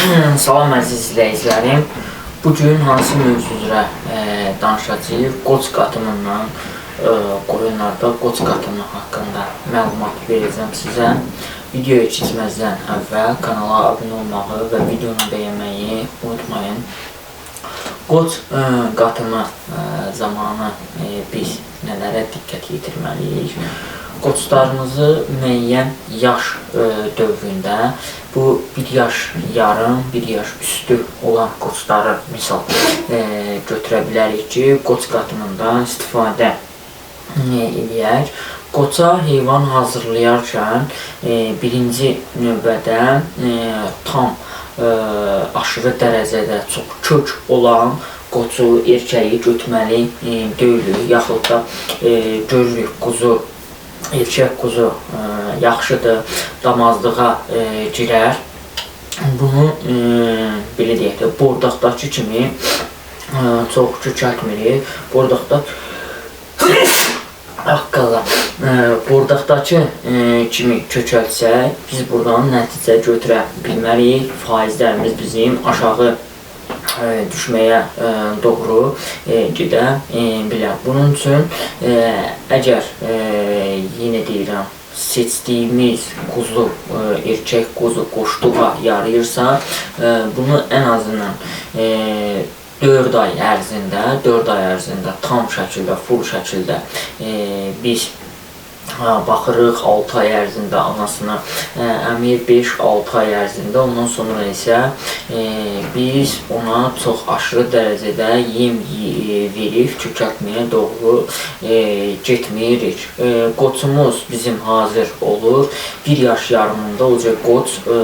Salam əziz izləyicilərim. Bu gün hansı mövzu üzrə e, danışacağıq? Qoç qatımından e, qoyunlarda qoç qatımı haqqında məlumat verəcəm sizə. Videoya keçməzdən əvvəl kanala abunə olmağı və videonu bəyənməyi unutmayın. Qoç e, qatımı e, zamanı e, biz nələrə diqqət yetirməliyik? qoçlarımızı müəyyən yaş ə, dövründə bu 1 yaş yarım, 1 yaş üstü olan qoçları misal ə, götürə bilərik ki, qoç qatımından istifadə eləyək. Qoça heyvan hazırlayarkən e, birinci növbədə e, tam e, aşırı dərəcədə çox kök olan qoçu, erkəyi götürməli e, deyilik, yaxud da e, görürük quzu erkək quzu ə, e, yaxşıdır, damazlığa ə, e, girər. Bunu ə, belə deyək də, bordaqdakı kimi ə, çox kökəltmirik. Bordaqda haqqala bordaqdakı ə, kimi kökəltsək, biz buradan nəticə götürə bilmərik. Faizlərimiz bizim aşağı düşməyə doğru gedə bilər. Bunun üçün əgər yenə deyirəm, seçdiyimiz quzu, erkək quzu qoşluğa yarayırsa, bunu ən azından 4 ay ərzində, 4 ay ərzində tam şəkildə, full şəkildə biz baxırıq 6 ay ərzində anasına əmir 5-6 ay ərzində ondan sonra isə e, biz ona çox aşırı dərəcədə yem verib kökəltməyə doğru e, getməyirik. E, qoçumuz bizim hazır olur. 1 yaş yarımında olacaq qoç e,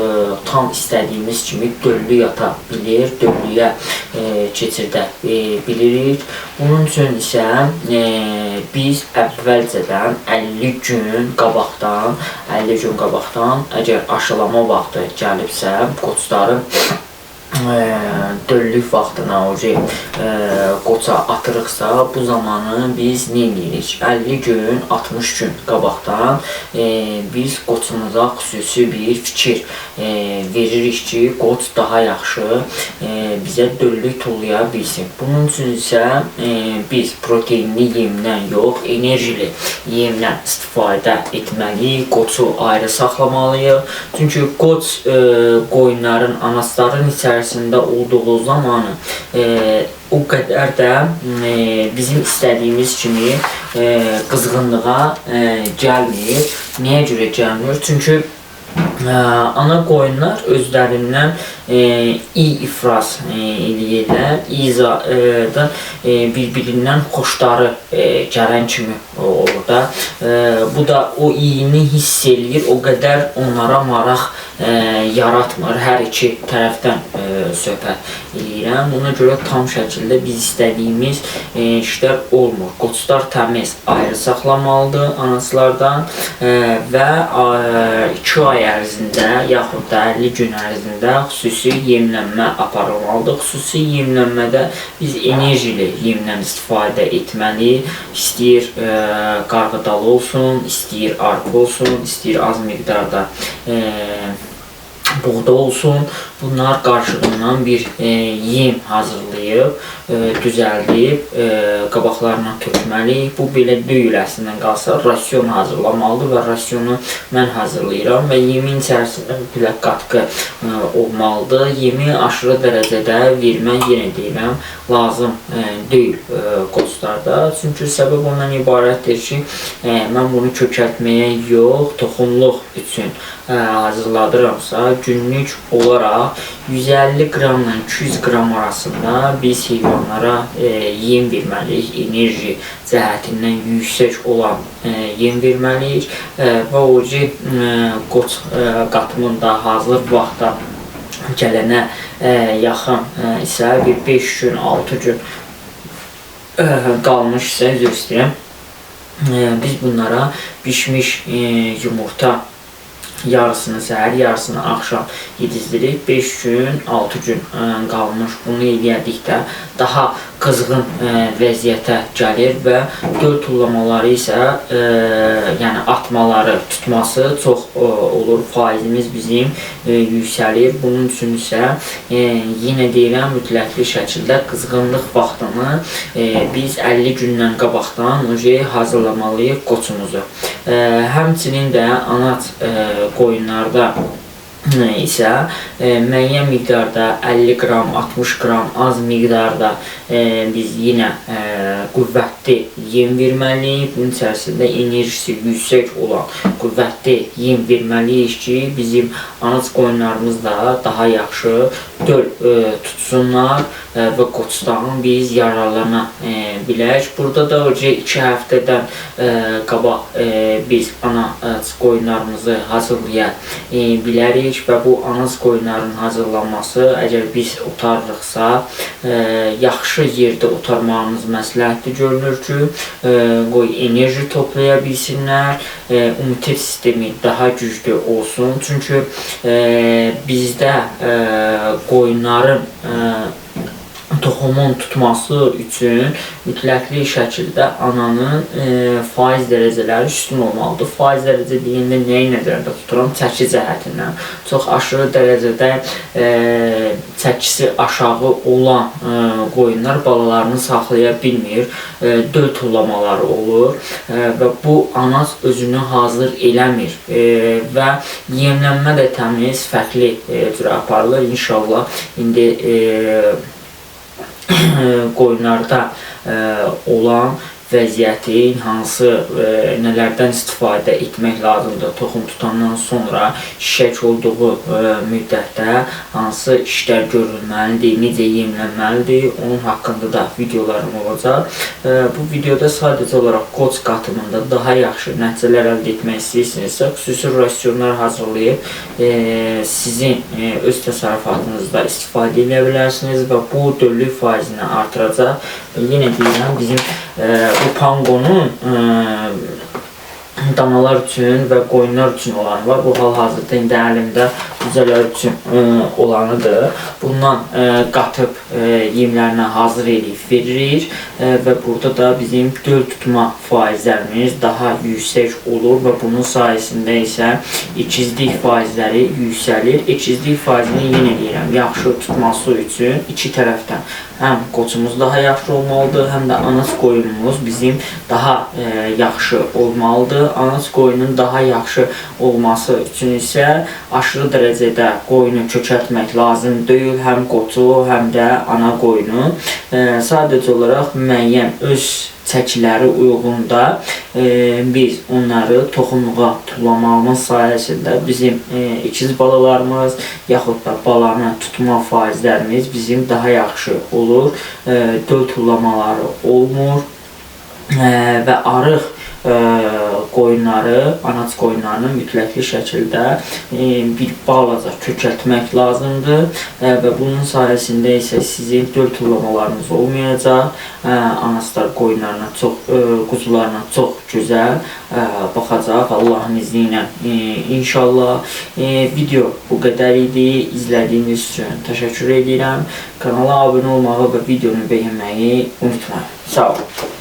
tam istədiyimiz kimi döllü yata bilir, döllüyə e, keçirdə e, bilirik. Bunun üçün isə e, biz əvvəlcədən 50 gün qabaqdan, 50 gün qabaqdan əgər aşılama vaxtı gəlibsə, qoçların döllük vaxtına o şey qoça atırıqsa, bu zamanı biz nə edirik? 50 gün, 60 gün qabaqdan e, biz qoçumuza xüsusi bir fikir e, veririk ki, qoç daha yaxşı e, bizə döllük tullaya bilsin. Bunun üçün isə biz proteinli yemdən yox, enerjili yemdən istifadə etməliyik. Qoçu ayrı saxlamalıyıq. Çünki qoç qoyunların, anasların içərisində içərisində olduğu zamanı e, o qədər də e, bizim istədiyimiz kimi e, qızğınlığa e, gəlmir. Niyə görə gəlmir? Çünki e, ana qoyunlar özlərindən e, iyi ifraz e, eləyirlər. İzadan e, bir-birindən xoşları e, gələn kimi olur da. E, bu da o iyini hiss eləyir, o qədər onlara maraq e, yaratmır. Hər iki tərəfdən e, söhbət edirəm. Buna görə tam şəkildə biz istədiyimiz e, işlər olmur. Qoçlar təmiz ayrı saxlamalıdır anaslardan e, və 2 e, ay ərzində yaxud da 50 gün ərzində xüsusi yemlənmə aparılmalıdır. Xüsusi yemlənmədə biz enerjili yemdən istifadə etməliyik. İstəyir e, qarğıdalı olsun, istəyir arpa olsun, istəyir az miqdarda e, buğda olsun. Bunlar qarşılığından bir e, yem hazırlayıb, e, düzəldib, e, qabaqlarına tökməliyik. Bu belə deyil əslində qalsa, rasyon hazırlamalıdır və rasyonu mən hazırlayıram və yemin içərisində belə qatqı e, olmalıdır. Yemi aşırı dərəcədə vermək yenə deyirəm, lazım e, deyil e, qoçlarda. Çünki səbəb ondan ibarətdir ki, e, mən bunu kökəltməyə yox, toxumluq üçün e, hazırladıramsa, günlük olaraq 150 qramla 200 qram arasında biz heyvanlara e, yem verməliyik. Enerji cəhətindən yüksək olan e, yem verməliyik e, və o ki, e, qoç e, qatımında hazır vaxtda gələnə e, yaxın e, isə bir 5 gün, 6 gün e, qalmış isə üzr istəyirəm. E, biz bunlara pişmiş e, yumurta yarısını səhər, yarısını axşam yedizdirib 5 gün, 6 gün ə, qalmış bunu eləyədikdə daha qızğın ə, vəziyyətə gəlir və göl tullamaları isə ə, yəni atmaları, tutması çox ə, olur. Faizimiz bizim ə, yüksəlir. Bunun üçün isə ə, yenə deyirəm mütləqli şəkildə qızğınlıq vaxtını ə, biz 50 gündən qabaqdan uje hazırlamalıyıq qoçumuzu. Ə, həmçinin də anaç ə, qoyunlarda isə e, müəyyən miqdarda 50 qram, 60 qram az miqdarda e, biz yenə e, qüvvətli yem verməliyik. Bunun içərisində enerjisi yüksək olan qüvvətli yem verməliyik ki, bizim anaç qoyunlarımız da daha yaxşı döl e, tutsunlar e, və qoçdan biz yararlana e, bilək. Burada da öncə 2 həftədən e, qabaq e, biz ana e, qoyunlarımızı hazırlaya e, bilərik və bu anaz qoyunların hazırlanması əgər biz otarırıqsa, e, yaxşı yerdə otarmağımız məsləhətli görünür ki, e, enerji toplaya bilsinlər, e, immunitet sistemi daha güclü olsun. Çünki e, bizdə e, qoyunların e, toxumun tutması üçün mütləqli şəkildə ananın e, faiz dərəcələri üstün olmalıdır. Faiz dərəcə deyəndə nəyi nəzərdə tuturam? Çəki cəhətindən. Çox aşırı dərəcədə e, çəkisi aşağı olan e, qoyunlar balalarını saxlaya bilmir. E, döl tullamaları olur e, və bu anac özünü hazır eləmir e, və yemlənmə də təmiz, fərqli e, cür aparılır. İnşallah indi e, qoyunlarda olan vəziyyəti, hansı e, nələrdən istifadə etmək lazımdır toxum tutandan sonra şişək olduğu e, müddətdə hansı işlər görülməlidir, necə yemlənməlidir, onun haqqında da videolarım olacaq. E, bu videoda sadəcə olaraq qoç qatımında daha yaxşı nəticələr əldə etmək istəyirsinizsə, xüsusi rasionlar hazırlayıb e, sizin e, öz təsərrüfatınızda istifadə edə bilərsiniz və bu döllük faizini artıracaq. Yenə deyirəm, bizim e, bu panqonun ə, danalar üçün və qoyunlar üçün olanı var. Bu hal-hazırda indi əlimdə düzələr üçün ə, olanıdır. Bundan ə, qatıb ə, yemlərinə hazır edib veririk ə, və burada da bizim döl tutma faizlərimiz daha yüksək olur və bunun sayəsində isə ikizlik faizləri yüksəlir. İkizlik faizini yenə deyirəm, yaxşı tutması üçün iki tərəfdən həm qoçumuz daha yaxşı olmalıdır, həm də anaç qoyunumuz bizim daha e, yaxşı olmalıdır. Anaç qoyunun daha yaxşı olması üçün isə aşırı dərəcədə qoyunu kökəltmək lazım deyil. Həm qoçu, həm də ana qoyunu. E, sadəcə olaraq müəyyən öz çəkiləri uyğunda e, biz onları toxumluğa tullamağımız sayəsində bizim e, ikiz balalarımız yaxud da balanı tutma faizlərimiz bizim daha yaxşı olur. E, döl tullamaları olmur e, və arıq qoyunları, anaç qoyunlarını mütləqli şəkildə bir balaca kökəltmək lazımdır və bunun sayəsində isə sizin döl tullamalarınız olmayacaq. Anaslar qoyunlarına çox, quzularına çox gözəl baxacaq Allahın izni ilə inşallah. Video bu qədər idi. İzlədiyiniz üçün təşəkkür edirəm. Kanala abunə olmağı və videonu bəyənməyi unutmayın. Sağ olun.